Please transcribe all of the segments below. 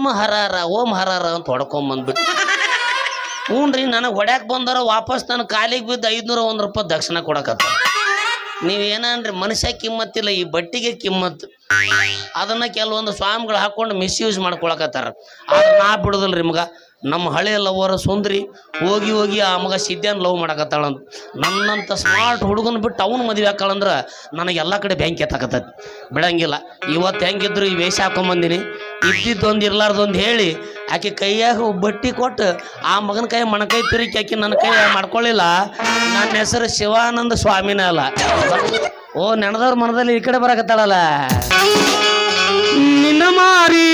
ಓಂ ಹರಾರ ಓಂ ಹರಾರ ಅಂತ ಹೊಡ್ಕೊಂಬಂದ್ಬಿಟ್ಟು ಹ್ಞೂ ರೀ ನನಗೆ ಹೊಡ್ಯಾಕೆ ಬಂದಾರ ವಾಪಸ್ ನನ್ನ ಕಾಲಿಗೆ ಬಿದ್ದು ಐದುನೂರ ಒಂದು ರೂಪಾಯಿ ದಕ್ಷಿಣ ಕೊಡಕತ್ತ. ನೀವೇನನ್ರಿ ಮನುಷ್ಯ ಕಿಮ್ಮತ್ತಿಲ್ಲ ಈ ಬಟ್ಟಿಗೆ ಕಿಮ್ಮತ್ತು ಅದನ್ನ ಕೆಲವೊಂದು ಸ್ವಾಮಿಗಳು ಹಾಕೊಂಡು ಮಿಸ್ಯೂಸ್ ಮಾಡ್ಕೊಳಕತ್ತಾರ. ಆದ್ರೆ ನಾ ಬಿಡೋದಿಲ್ಲ ರೀ ಮಗ. ನಮ್ಮ ಹಳೆಯ ಲವರ ಸುಂದ್ರಿ, ಹೋಗಿ ಹೋಗಿ ಆ ಮಗ ಸಿದ್ಧಾನ್ ಲವ್ ಮಾಡಕತ್ತಾಳಂತ ನನ್ನಂತ ಸ್ಮಾರ್ಟ್ ಹುಡುಗನ ಬಿಟ್ಟು ಅವನು ಮದುವೆ ಹಾಕಳಂದ್ರೆ ನನಗೆ ಎಲ್ಲ ಕಡೆ ಬ್ಯಾಂಕ್ ಎತ್ತಾಕತ್ತೈತಿ. ಬಿಡಂಗಿಲ್ಲ. ಇವತ್ತು ಹೆಂಗಿದ್ರು ಈ ವೇಷ ಹಾಕೊಂಬಂದಿನಿ ಇದ್ದಿದ್ದೊಂದು ಇರ್ಲಾರ್ದೊಂದು ಹೇಳಿ ಆಕೆ ಕೈಯಾಗ ಬಟ್ಟಿ ಕೊಟ್ಟು ಆ ಮಗನ ಕೈ ಮಣಕೈ ತಿರುಗಿ ಆಕೆ ನನ್ನ ಕೈ ಮಾಡ್ಕೊಳ್ಳಿಲ್ಲ ನನ್ನ ಹೆಸರು ಶಿವಾನಂದ ಸ್ವಾಮಿನ ಅಲ್ಲ. ಓ, ನೆನದವ್ರ ಮನದಲ್ಲಿ ಈ ಕಡೆ ಬರಕತ್ತಾಳಲ್ಲ. ನಿನ್ನ ಮಾರಿ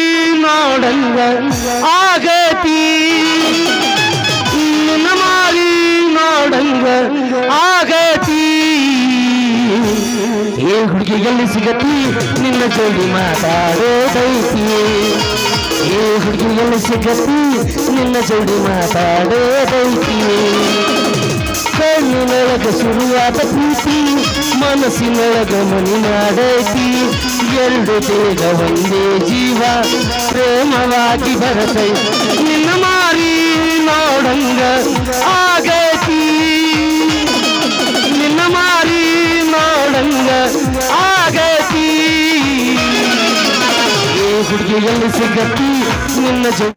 ಏ ಹುಡುಗಿ ಎಲ್ಲಿ ಸಿಗತಿ? ನಿನ್ನ ಜೋಡಿ ಮಾತಾಡೋದೈತಿ ಏ ಹುಡುಗಿ ಎಲ್ಲಿ ಸಿಗತಿ? ನಿನ್ನ ಜೋಡಿ ಮಾತಾಡೋದೈತಿ ಕಣ್ಣಿನೊಳಗ ಶುರುವಾದ ಪ್ರೀತಿ, ಮನಸ್ಸಿನೊಳಗ ಮನಿ ಮಾಡೈತಿ. ಎರಡು ಬೇಗ ಒಂದೇ ಜೀವ, ಪ್ರೇಮವಾಗಿ ಬರತೈತಿ. ಆಗೈತಿ ಏ ಹುಡುಗಿ ಎಲ್ಲಿ ಸಿಗತಿ ನಿನ್ನ